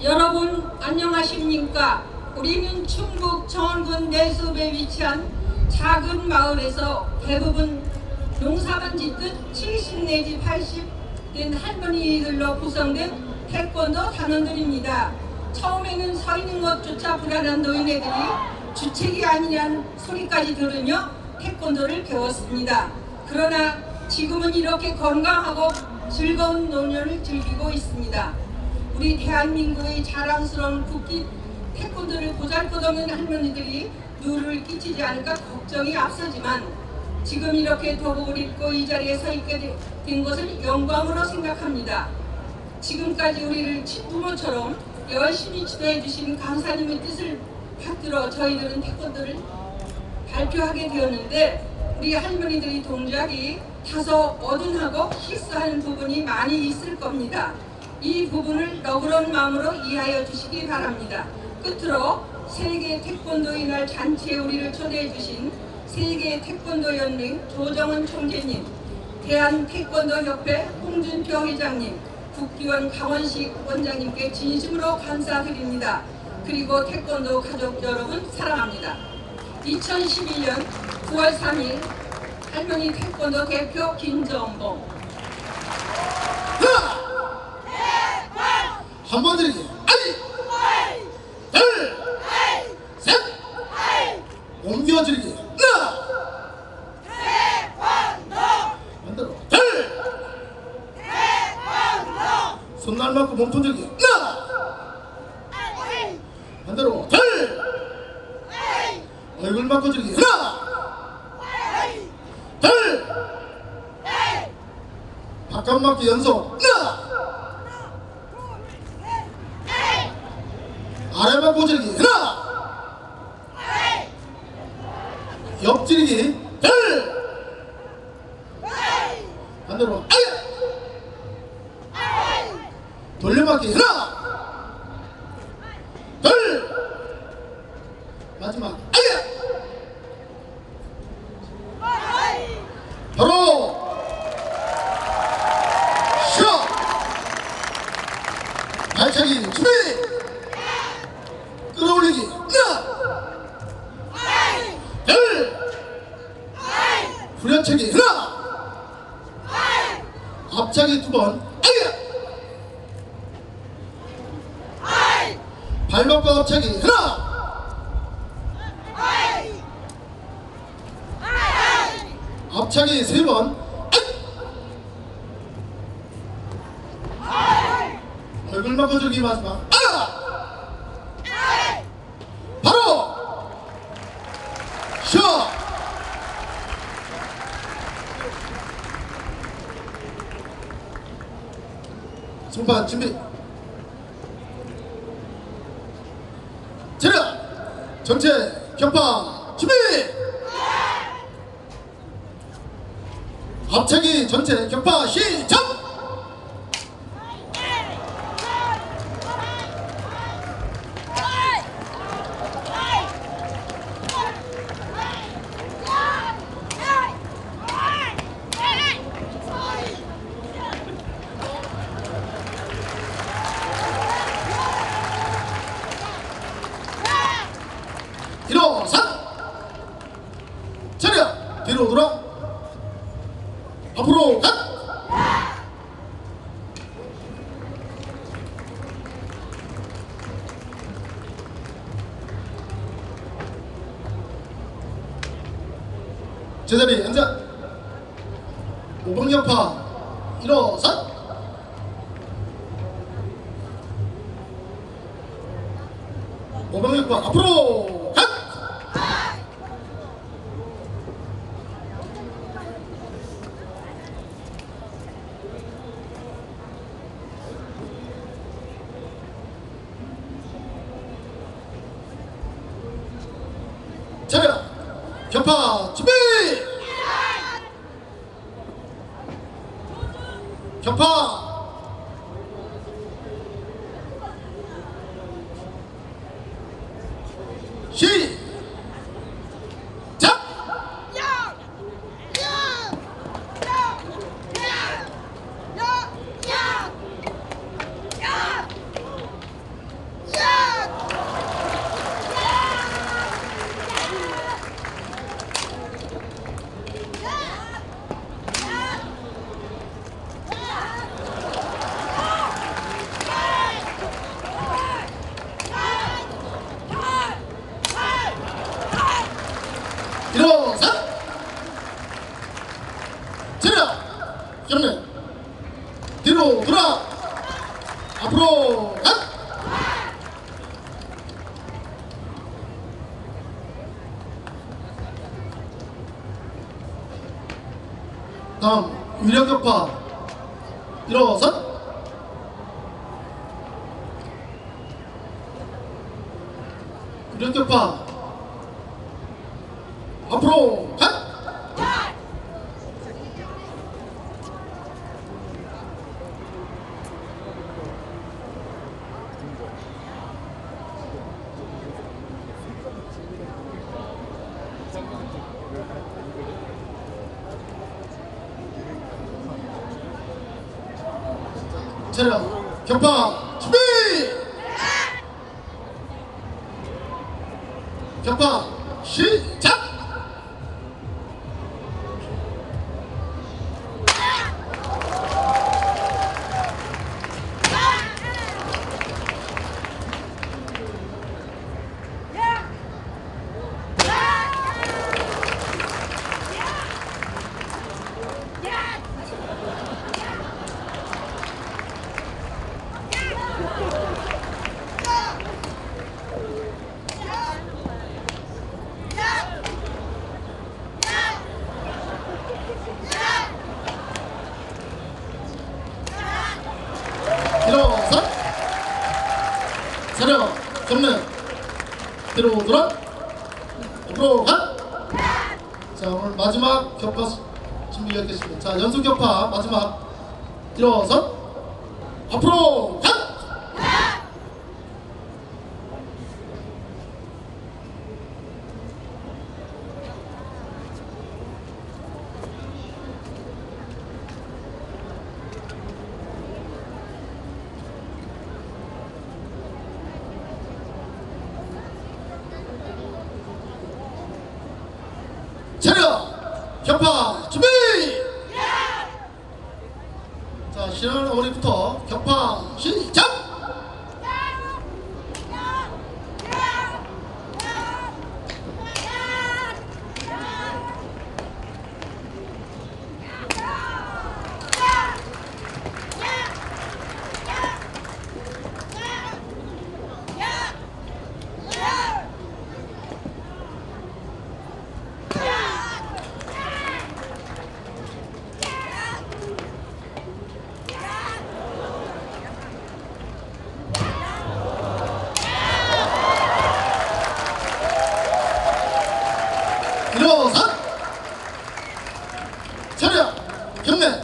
여러분 안녕하십니까? 우리는 충북 정원군 내숲에 위치한 작은 마을에서 대부분 농사만 짓듯 70 내지 80된 할머니들로 구성된 태권도 단원들입니다. 처음에는 서 있는 것조차 불안한 노인네들이 주책이 아니냐는 소리까지 들으며 태권도를 배웠습니다. 그러나 지금은 이렇게 건강하고 즐거운 노년을 즐기고 있습니다. 우리 대한민국의 자랑스러운 국기 태권도를 보잘것없는 할머니들이 누를 끼치지 않을까 걱정이 앞서지만 지금 이렇게 도복을 입고 이 자리에 서 있게 되- 된 것을 영광으로 생각합니다. 지금까지 우리를 친부모처럼 열심히 지도해 주신 강사님의 뜻을 받들어 저희들은 태권도를 발표하게 되었는데 우리 할머니들이 동작이 다소 어둔하고 실수하는 부분이 많이 있을 겁니다. 이 부분을 너그러운 마음으로 이해하여 주시기 바랍니다. 끝으로 세계 태권도의 날 잔치에 우리를 초대해 주신 세계 태권도 연맹 조정은 총재님, 대한 태권도 협회 홍준표 회장님, 국기원 강원식 원장님께 진심으로 감사드립니다. 그리고 태권도 가족 여러분 사랑합니다. 2012년 9월 3일 할머니 태권도 대표 김정봉 한 번 드리기 아니! 둘셋! 옮겨 드리기 하나! 반대로 둘! 손날 맞고 몸통 들기. 하나! 반대로 둘! 얼굴 맞고 들기. 하나! 둘! 바깥 맞기 연속. 하나 아래 맞고 들기 하나! 옆지르기 둘 반대로 아야 돌려맞기 하나! 둘 마지막 아야 바로! 쉬어 발차기 준비 발목과 앞차기 하나 앞차기 세번 얼굴 막아주기 마지막 하나 바로! 쉬어 승판 준비 차렷 전체 격파 준비! 앞차기 전체 격파 시작 일어선 차렷. 뒤로 돌아. 앞으로 가. 제자리 앉아. 오봉역파. 일어선 오봉역파. 앞으로 가 차렷 격파 준비! 격파 차려! 여러분 뒤로 돌아! 앞으로 갓! 다음 위력격파 일어선 위력격파 앞으로 갓! 차렷 격파 준비! 격파 시작 일어선 뒤로 돌아. 앞으로 간자 오늘 마지막 격파 준비가 됐습니다. 자 연속 격파 마지막. 일어선 앞으로 간 차렷! 격파 준비! 자 신하는 어머니부터 격파 시 Come on.